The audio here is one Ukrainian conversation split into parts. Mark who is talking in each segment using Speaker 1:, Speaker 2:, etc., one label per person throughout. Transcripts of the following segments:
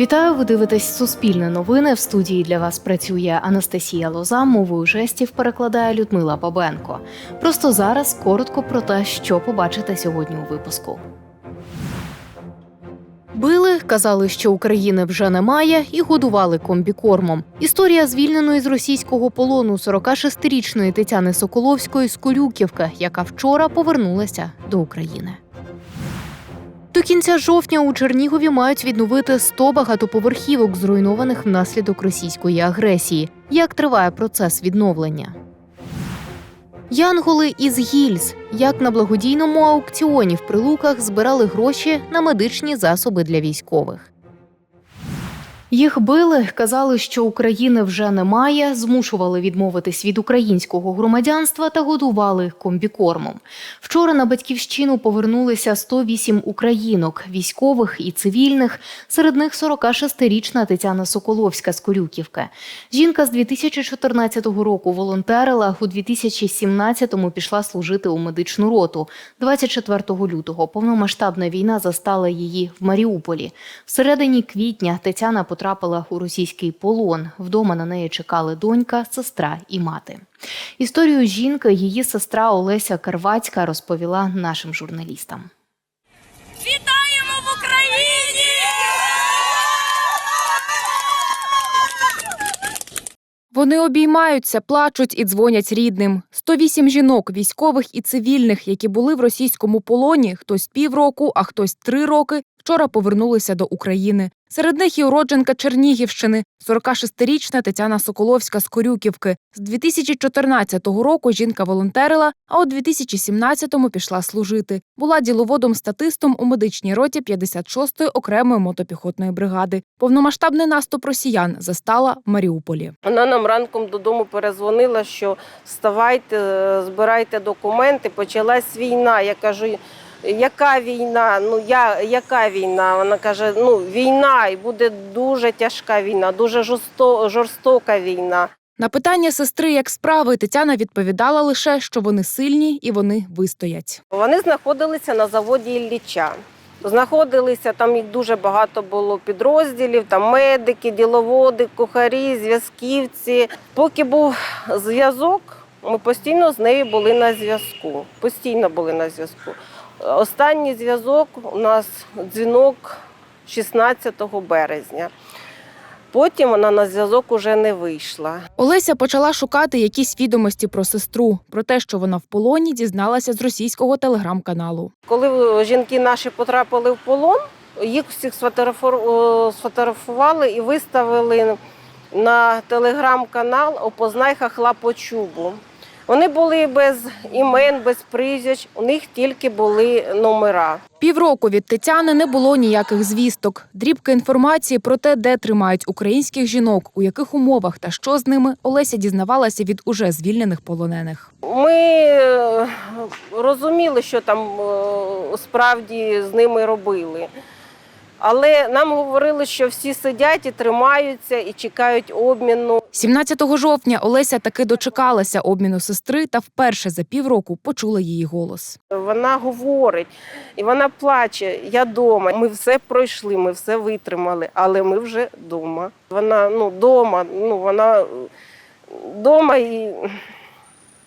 Speaker 1: Вітаю, ви дивитесь Суспільне новини. В студії для вас працює Анастасія Лоза. Мовою жестів перекладає Людмила Бабенко. Просто зараз коротко про те, що побачите сьогодні у випуску. Били, казали, що України вже немає, і годували комбікормом. Історія звільненої з російського полону 46-річної Тетяни Соколовської з Колюківки, яка вчора повернулася до України. До кінця жовтня у Чернігові мають відновити 100 багатоповерхівок, зруйнованих внаслідок російської агресії. Як триває процес відновлення? Янголи із гільз. Як на благодійному аукціоні в прилуках збирали гроші на медичні засоби для військових. Їх били, казали, що України вже немає, змушували відмовитись від українського громадянства та годували комбікормом. Вчора на батьківщину повернулися 108 українок, військових і цивільних. Серед них 46-річна Тетяна Соколовська з Корюківки. Жінка з 2014 року волонтерила, у 2017-му пішла служити у медичну роту. 24 лютого повномасштабна війна застала її в Маріуполі. Всередині квітня Тетяна потрапила у російський полон. Вдома на неї чекали донька, сестра і мати. Історію жінки її сестра Олеся Карвацька розповіла нашим журналістам.
Speaker 2: Вітаємо в Україні!
Speaker 3: Вони обіймаються, плачуть і дзвонять рідним. 108 жінок, військових і цивільних, які були в російському полоні, хтось півроку, а хтось три роки, вчора повернулися до України. Серед них і уродженка Чернігівщини, 46-річна Тетяна Соколовська з Корюківки. З 2014 року жінка волонтерила, а у 2017-му пішла служити. Була діловодом-статистом у медичній роті 56-ї окремої мотопіхотної бригади. Повномасштабний наступ росіян застала в Маріуполі.
Speaker 4: Вона нам ранком додому перезвонила, що вставайте, е, збирайте документи. Почалась війна. Я кажу, яка війна? Ну я яка війна? Вона каже: ну війна, і буде дуже тяжка війна, дуже жорсто, жорстока війна.
Speaker 3: На питання сестри, як справи, Тетяна відповідала лише, що вони сильні і вони вистоять.
Speaker 4: Вони знаходилися на заводі Ілліча. Знаходилися там їх дуже багато було підрозділів, там медики, діловоди, кухарі, зв'язківці. Поки був зв'язок, ми постійно з нею були на зв'язку. Постійно були на зв'язку. Останній зв'язок у нас дзвінок 16 березня. Потім вона на зв'язок уже не вийшла.
Speaker 3: Олеся почала шукати якісь відомості про сестру. Про те, що вона в полоні, дізналася з російського телеграм-каналу.
Speaker 4: Коли жінки наші потрапили в полон, їх всіх сфотографу- сфотографували і виставили на телеграм-канал Опознай хахла по чубу. Вони були без імен, без прізвищ, у них тільки були номера.
Speaker 3: Півроку від Тетяни не було ніяких звісток. Дрібки інформації про те, де тримають українських жінок, у яких умовах та що з ними, Олеся дізнавалася від уже звільнених полонених.
Speaker 4: Ми е, розуміли, що там е, справді з ними робили. Але нам говорили, що всі сидять і тримаються і чекають обміну.
Speaker 3: 17 жовтня Олеся таки дочекалася обміну сестри та вперше за півроку почула її голос.
Speaker 4: Вона говорить і вона плаче. Я вдома. Ми все пройшли, ми все витримали, але ми вже вдома. Вона ну вдома, ну вона вдома і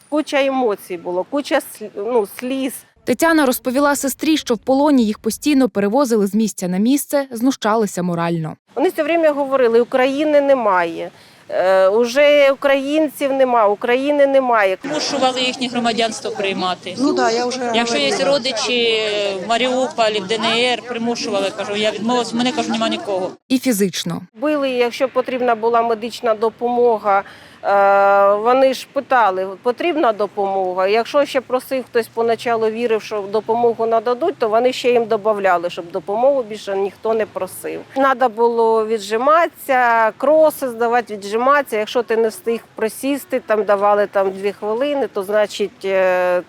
Speaker 4: куча емоцій було, куча ну, сліз.
Speaker 3: Тетяна розповіла сестрі, що в полоні їх постійно перевозили з місця на місце, знущалися морально.
Speaker 4: Вони все время говорили: України немає. Е, уже українців немає, України немає.
Speaker 2: Примушували їхнє громадянство приймати.
Speaker 5: Ну да, я вже
Speaker 2: Якщо є родичі в Маріуполі, в ДНР, примушували, кажу, я відмовилась, мене кажу, нема нікого.
Speaker 3: І фізично.
Speaker 4: Били, якщо потрібна була медична допомога. Е, Вони ж питали, потрібна допомога. Якщо ще просив хтось поначалу вірив, що допомогу нададуть, то вони ще їм додавали, щоб допомогу більше ніхто не просив. Треба було віджиматися, кроси здавати, віджиматися. Якщо ти не встиг просісти, там давали там дві хвилини, то значить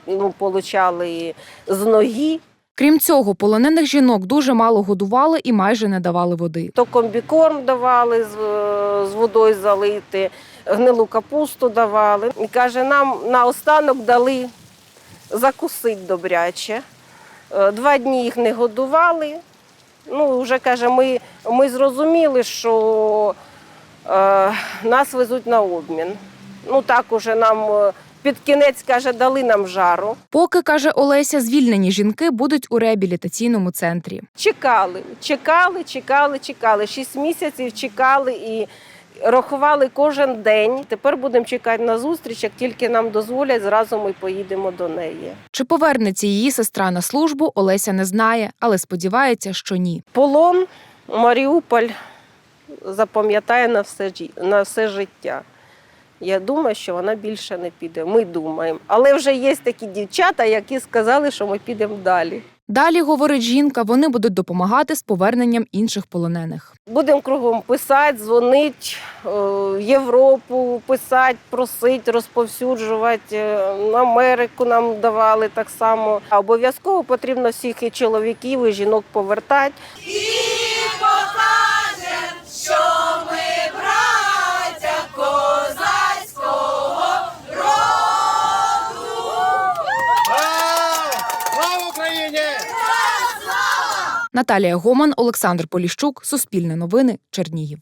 Speaker 4: ну, получали з ноги.
Speaker 3: Крім цього, полонених жінок дуже мало годували і майже не давали води.
Speaker 4: То комбікорм давали з, е, з водою залити, гнилу капусту давали. І каже, нам наостанок дали закусити добряче. Е, Два дні їх не годували, Ну, вже каже, ми, ми зрозуміли, що е, нас везуть на обмін. Ну так уже нам е, під кінець каже, дали нам жару.
Speaker 3: Поки каже Олеся, звільнені жінки будуть у реабілітаційному центрі.
Speaker 4: Чекали, чекали, чекали, чекали. Шість місяців чекали і рахували кожен день. Тепер будемо чекати на зустріч. Як тільки нам дозволять, зразу ми поїдемо до неї.
Speaker 3: Чи повернеться її сестра на службу, Олеся не знає, але сподівається, що ні.
Speaker 4: Полон Маріуполь запам'ятає на все, на все життя. Я думаю, що вона більше не піде. Ми думаємо. Але вже є такі дівчата, які сказали, що ми підемо далі.
Speaker 3: Далі, говорить жінка, вони будуть допомагати з поверненням інших полонених.
Speaker 4: Будемо кругом писати, дзвонити е, в Європу, писати, просити, розповсюджувати. Е, Америку нам давали так само. Обов'язково потрібно всіх і чоловіків, і жінок повертати.
Speaker 3: Наталія Гоман, Олександр Поліщук, Суспільне новини, Чернігів.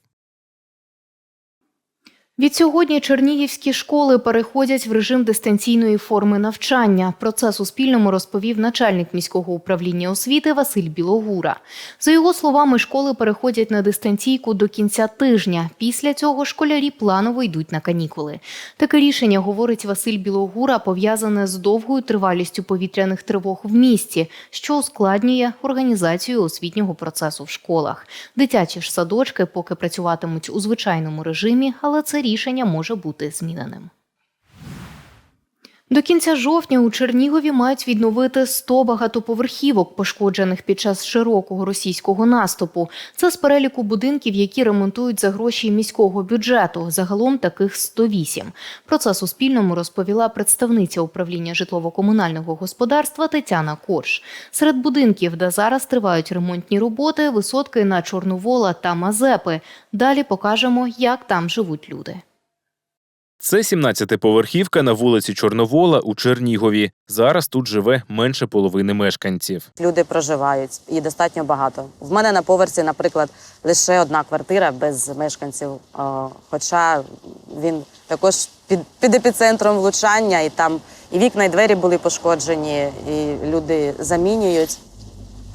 Speaker 1: Відсьогодні чернігівські школи переходять в режим дистанційної форми навчання. Про це Суспільному розповів начальник міського управління освіти Василь Білогура. За його словами, школи переходять на дистанційку до кінця тижня. Після цього школярі планово йдуть на канікули. Таке рішення, говорить Василь Білогура, пов'язане з довгою тривалістю повітряних тривог в місті, що ускладнює організацію освітнього процесу в школах. Дитячі ж садочки поки працюватимуть у звичайному режимі, але це рішення може бути зміненим. До кінця жовтня у Чернігові мають відновити 100 багатоповерхівок, пошкоджених під час широкого російського наступу. Це з переліку будинків, які ремонтують за гроші міського бюджету. Загалом таких 108. Про це Суспільному розповіла представниця управління житлово-комунального господарства Тетяна Корж. Серед будинків, де зараз тривають ремонтні роботи, висотки на Чорновола та Мазепи. Далі покажемо, як там живуть люди.
Speaker 6: Це 17-поверхівка на вулиці Чорновола у Чернігові. Зараз тут живе менше половини мешканців.
Speaker 7: Люди проживають і достатньо багато. В мене на поверсі, наприклад, лише одна квартира без мешканців. Е, Хоча він також під, під епіцентром влучання, і там і вікна, і двері були пошкоджені, і люди замінюють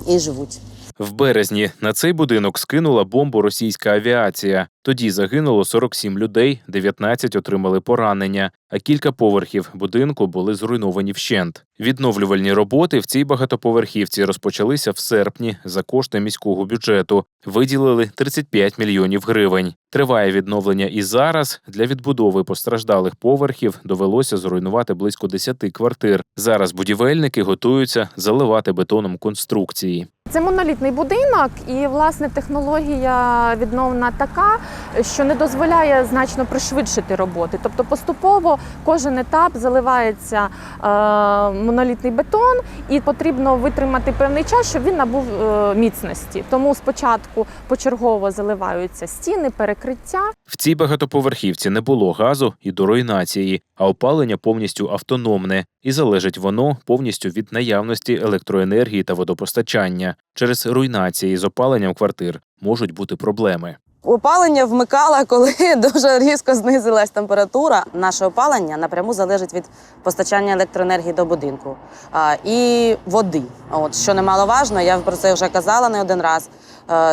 Speaker 7: і живуть.
Speaker 6: В березні на цей будинок скинула бомбу російська авіація. Тоді загинуло 47 людей, 19 отримали поранення, а кілька поверхів будинку були зруйновані вщент. Відновлювальні роботи в цій багатоповерхівці розпочалися в серпні за кошти міського бюджету. Виділили 35 мільйонів гривень. Триває відновлення і зараз для відбудови постраждалих поверхів довелося зруйнувати близько 10 квартир. Зараз будівельники готуються заливати бетоном конструкції.
Speaker 8: Це монолітний будинок, і власне технологія відновлена така, що не дозволяє значно пришвидшити роботи. Тобто поступово кожен етап заливається е, монолітний бетон, і потрібно витримати певний час, щоб він набув е, міцності. Тому спочатку почергово заливаються стіни, перекриття.
Speaker 6: В цій багатоповерхівці не було газу і до руйнації, а опалення повністю автономне, і залежить воно повністю від наявності електроенергії та водопостачання. Через руйнації з опаленням квартир можуть бути проблеми.
Speaker 7: Опалення вмикала, коли дуже різко знизилась температура. Наше опалення напряму залежить від постачання електроенергії до будинку а, і води. От що немаловажно, я про це вже казала не один раз.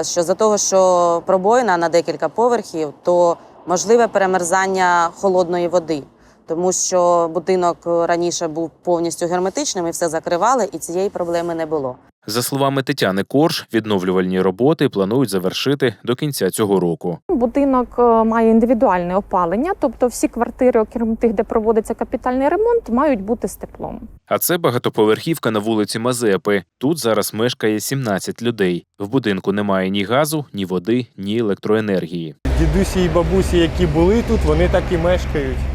Speaker 7: Що за того, що пробоїна на декілька поверхів, то можливе перемерзання холодної води, тому що будинок раніше був повністю герметичним і все закривали, і цієї проблеми не було.
Speaker 6: За словами Тетяни Корж, відновлювальні роботи планують завершити до кінця цього року.
Speaker 8: Будинок е, має індивідуальне опалення, тобто всі квартири, окрім тих, де проводиться капітальний ремонт, мають бути з теплом.
Speaker 6: А це багатоповерхівка на вулиці Мазепи. Тут зараз мешкає 17 людей. В будинку немає ні газу, ні води, ні електроенергії.
Speaker 5: Дідусі і бабусі, які були тут, вони так і мешкають.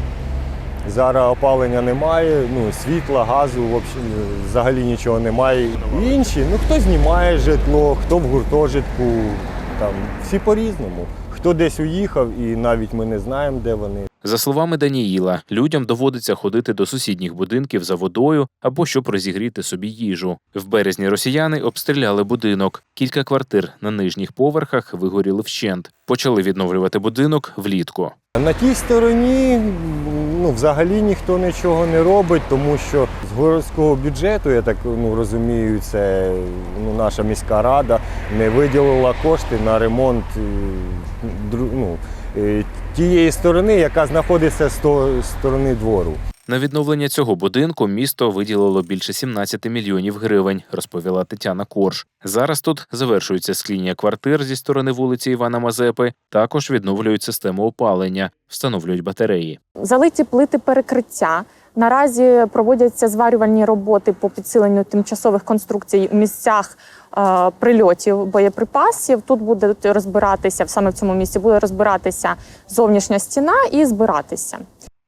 Speaker 5: Зараз опалення немає, ну, світла, газу, взагалі, нічого немає. Інші, ну хто знімає житло, хто в гуртожитку, там всі по-різному. Хто десь уїхав, і навіть ми не знаємо, де вони.
Speaker 6: За словами Даніїла, людям доводиться ходити до сусідніх будинків за водою або щоб розігріти собі їжу. В березні росіяни обстріляли будинок. Кілька квартир на нижніх поверхах вигоріли вщент. Почали відновлювати будинок влітку.
Speaker 5: На тій стороні ну, взагалі ніхто нічого не робить, тому що з городського бюджету, я так ну, розумію, це ну, наша міська рада не виділила кошти на ремонт е, ну, е, тієї сторони, яка знаходиться з сторони двору.
Speaker 6: На відновлення цього будинку місто виділило більше 17 мільйонів гривень, розповіла Тетяна Корж. Зараз тут завершується скління квартир зі сторони вулиці Івана Мазепи. Також відновлюють систему опалення, встановлюють батареї.
Speaker 8: Залиті плити перекриття. Наразі проводяться зварювальні роботи по підсиленню тимчасових конструкцій у місцях е, прильотів боєприпасів. Тут буде розбиратися саме в цьому місці буде розбиратися зовнішня стіна і збиратися.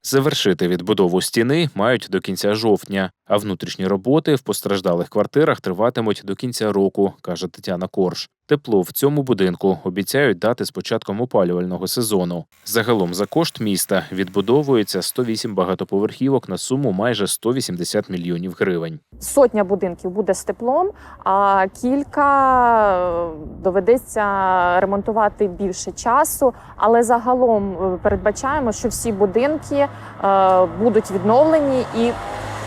Speaker 6: Завершити відбудову стіни мають до кінця жовтня, а внутрішні роботи в постраждалих квартирах триватимуть до кінця року, каже Тетяна Корж. Тепло в цьому будинку обіцяють дати з початком опалювального сезону. Загалом за кошт міста відбудовується 108 багатоповерхівок на суму майже 180 мільйонів гривень.
Speaker 8: Сотня будинків буде з теплом, а кілька доведеться ремонтувати більше часу. Але загалом е, передбачаємо, що всі будинки е, будуть відновлені і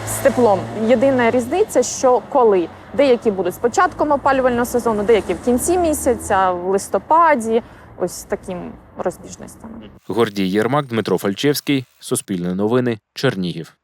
Speaker 8: з теплом. Єдина різниця, що коли деякі будуть з початком опалювального сезону, деякі в кінці місяця, в листопаді. Ось таким розбіжностями.
Speaker 6: Гордій Єрмак, Дмитро Фальчевський, Суспільне новини, Чернігів.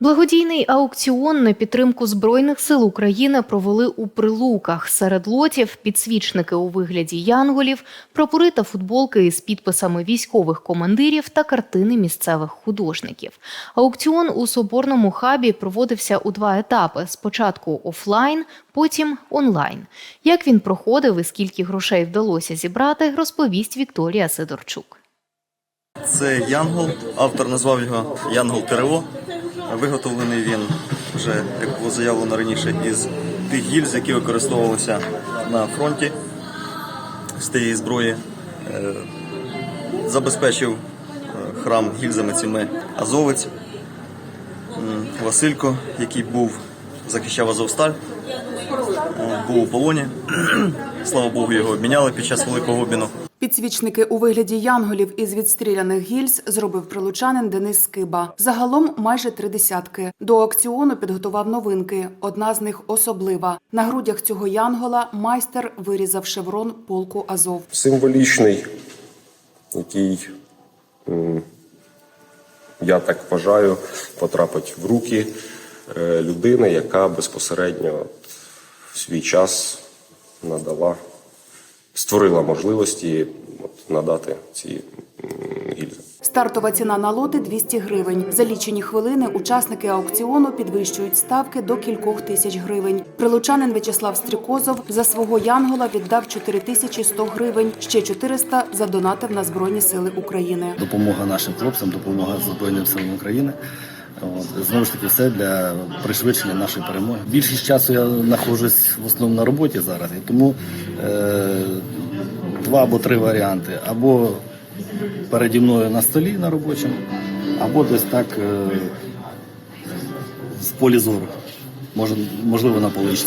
Speaker 1: Благодійний аукціон на підтримку Збройних сил України провели у Прилуках. Серед лотів підсвічники у вигляді янголів, прапори та футболки із підписами військових командирів та картини місцевих художників. Аукціон у соборному хабі проводився у два етапи: спочатку офлайн, потім онлайн. Як він проходив і скільки грошей вдалося зібрати, розповість Вікторія Сидорчук.
Speaker 9: Це Янгол. Автор назвав його Янгол ТРО. Виготовлений він вже, як було заявлено раніше, із тих гільз, які використовувалися на фронті з тієї зброї. Е, Забезпечив е, храм гільзами цими азовець Василько, який був захищав Азовсталь, е, був у полоні. Слава Богу, його обміняли під час великого обміну.
Speaker 10: Підсвічники у вигляді янголів із відстріляних гільз зробив прилучанин Денис Скиба. Загалом майже три десятки. До аукціону підготував новинки. Одна з них особлива. На грудях цього янгола майстер вирізав шеврон полку Азов.
Speaker 11: символічний, який, я так вважаю, потрапить в руки е, людини, яка безпосередньо свій час надала, створила можливості от, надати ці гільзи.
Speaker 10: Стартова ціна на лоти 200 гривень. За лічені хвилини учасники аукціону підвищують ставки до кількох тисяч гривень. Прилучанин В'ячеслав Стрікозов за свого янгола віддав 4100 гривень. Ще 400 задонатив на збройні сили України.
Speaker 12: допомога нашим хлопцям, допомога Збройним силам України. От, знову ж таки, все для пришвидшення нашої перемоги. Більшість часу я знаходжусь в основному на роботі зараз, і тому е, два або три варіанти. Або переді мною на столі на робочому, або десь так е, в полі зору. Може, можливо, на поличці.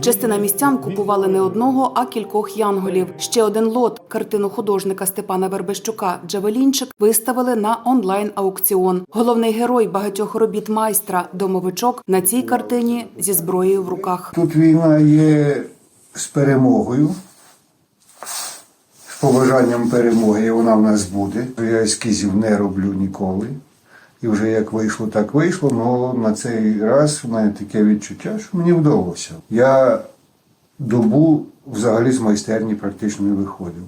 Speaker 10: Частина містян купували не одного, а кількох янголів. Ще один лот картину художника Степана Вербещука Джавелінчик виставили на онлайн аукціон. Головний герой багатьох робіт майстра домовичок на цій картині зі зброєю в руках.
Speaker 13: Тут війна є з перемогою, з побажанням перемоги, і вона в нас буде. Я ескізів не роблю ніколи. І вже як вийшло, так вийшло. але на цей раз в мене таке відчуття, що мені вдалося. Я добу взагалі з майстерні практично не виходив.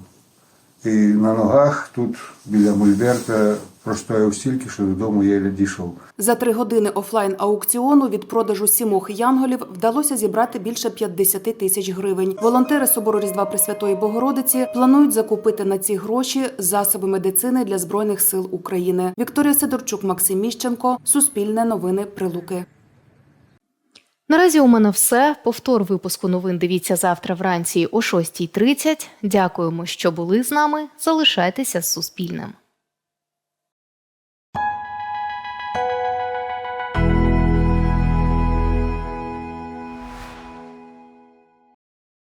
Speaker 13: І на ногах тут біля Мольберта простояв стільки, що додому я дійшов.
Speaker 10: За три години офлайн аукціону від продажу сімох янголів вдалося зібрати більше 50 тисяч гривень. Волонтери собору Різдва Пресвятої Богородиці планують закупити на ці гроші засоби медицини для збройних сил України. Вікторія Сидорчук, Максим Міщенко, Суспільне новини Прилуки.
Speaker 1: Наразі у мене все. Повтор випуску новин дивіться завтра вранці о 6.30. Дякуємо, що були з нами. Залишайтеся з Суспільним.